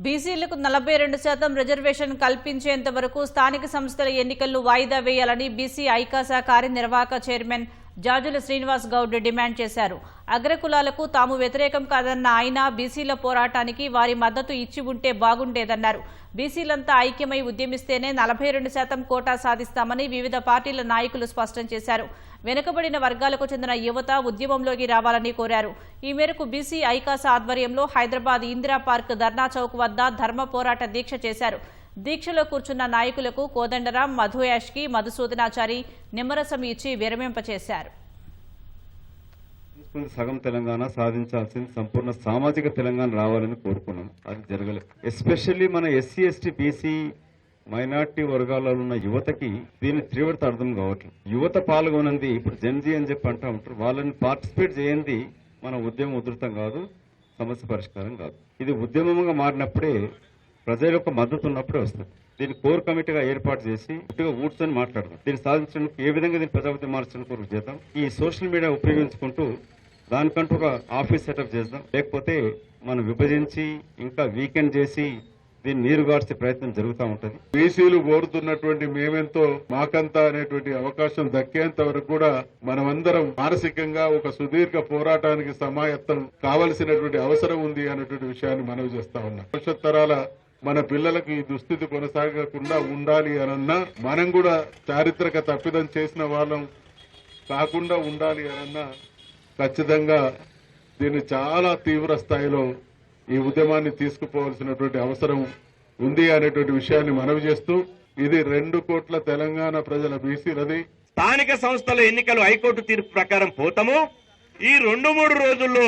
బీసీలకు నలభై రెండు శాతం రిజర్వేషన్ కల్పించేంత వరకు స్థానిక సంస్థల ఎన్నికలను వాయిదా వేయాలని బీసీ ఐకాసా కార్యనిర్వాహక చైర్మన్ జాజుల శ్రీనివాస్ గౌడ్ డిమాండ్ చేశారు. అగ్రకులాలకు తాము వ్యతిరేకం కాదన్న ఆయన బీసీల పోరాటానికి వారి మద్దతు ఇచ్చి ఉంటే బాగుండేదన్నారు. బీసీలంతా ఐక్యమై ఉద్యమిస్తేనే నలభై రెండు శాతం కోటా సాధిస్తామని వివిధ పార్టీల నాయకులు స్పష్టం చేశారు. వెనుకబడిన వర్గాలకు చెందిన యువత ఉద్యమంలోకి రావాలని కోరారు. ఈ మేరకు బీసీ ఐకాస ఆధ్వర్యంలో హైదరాబాద్ ఇందిరా పార్క్ ధర్నా చౌక్ వద్ద ధర్మ పోరాట దీక్ష చేశారు. దీక్షలో కూర్చున్న నాయకులకు కోదండరాం మధు యాష్కి మధుసూదనాచారి నిమ్మరసం ఇచ్చి విరమింపచేశారు. సగం తెలంగాణ సాధించాల్సింది సంపూర్ణ సామాజిక తెలంగాణ రావాలని కోరుకున్నాం. అది జరగలేదు. ఎస్పెషల్లీ మన ఎస్సీ ఎస్టీ బీసీ మైనార్టీ వర్గాలలో ఉన్న యువతకి దీని తీవ్రత అర్థం కావట్లేదు యువత పాల్గొనంది ఇప్పుడు జెన్జీ అని చెప్పి అంటా ఉంటారు. వాళ్ళని పార్టిసిపేట్ చేయండి మన ఉద్యమం ఉధృతం కాదు సమస్య పరిష్కారం కాదు. ఇది ఉద్యమంగా మారినప్పుడే ప్రజల యొక్క మద్దతు ఉన్నప్పుడే వస్తుంది. దీన్ని కోర్ కమిటీగా ఏర్పాటు చేసి గట్టిగా కూర్చొని మాట్లాడదాం. దీన్ని సాధించడానికి ఏ విధంగా దీన్ని ప్రజాపతి మార్చడానికి కొరకు చేద్దాం. ఈ సోషల్ మీడియా ఉపయోగించుకుంటూ దానికంటూ ఒక ఆఫీస్ సెటప్ చేద్దాం. లేకపోతే మనం విభజించి ఇంకా వీకెండ్ చేసి దీన్ని నీరుగార్చే ప్రయత్నం జరుగుతూ ఉంటది. బీసీలు కోరుతున్నటువంటి మేమెంతో మాకంతా అనేటువంటి అవకాశం దక్కేంత వరకు కూడా మనమందరం మానసికంగా ఒక సుదీర్ఘ పోరాటానికి సమాయత్తం కావలసినటువంటి అవసరం ఉంది అనేటువంటి విషయాన్ని మనవి చేస్తా ఉన్నాం. భవిష్యత్ తరాల మన పిల్లలకు ఈ దుస్థితి కొనసాగకుండా ఉండాలి అనన్నా మనం కూడా చారిత్రక తప్పిదం చేసిన వాళ్ళం కాకుండా ఉండాలి అనన్నా ఖచ్చితంగా దీన్ని చాలా తీవ్ర స్థాయిలో ఈ ఉద్యమాన్ని తీసుకుపోవాల్సినటువంటి అవసరం ఉంది అనేటువంటి విషయాన్ని మనవి చేస్తూ ఇది రెండు కోట్ల తెలంగాణ ప్రజల బీసీలది. స్థానిక సంస్థల ఎన్నికలు హైకోర్టు తీర్పు ప్రకారం పోతాము. ఈ రెండు మూడు రోజుల్లో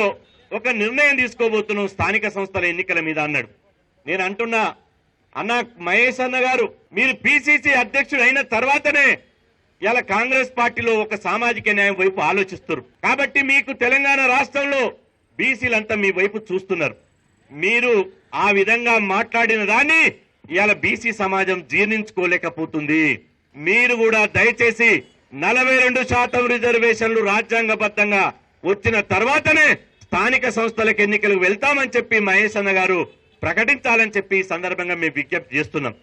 ఒక నిర్ణయం తీసుకోబోతున్నాం స్థానిక సంస్థల ఎన్నికల మీద అన్నాడు. నేను అంటున్నా అన్న మహేష్ అన్న గారు మీరు పిసిసి అధ్యక్షుడు అయిన తర్వాతనే ఇలా కాంగ్రెస్ పార్టీలో ఒక సామాజిక న్యాయం వైపు ఆలోచిస్తారు. కాబట్టి మీకు తెలంగాణ రాష్ట్రంలో బీసీలంతా మీ వైపు చూస్తున్నారు. మీరు ఆ విధంగా మాట్లాడిన దాన్ని ఇవాళ బీసీ సమాజం జీర్ణించుకోలేకపోతుంది. మీరు కూడా దయచేసి నలభై రెండు శాతం రిజర్వేషన్లు రాజ్యాంగబద్ధంగా వచ్చిన తర్వాతనే స్థానిక సంస్థలకు ఎన్నికలకు వెళ్తామని చెప్పి మహేష్ అన్న గారు ప్రకటించాలని చెప్పి ఈ సందర్భంగా మేము విజ్ఞప్తి చేస్తున్నాం.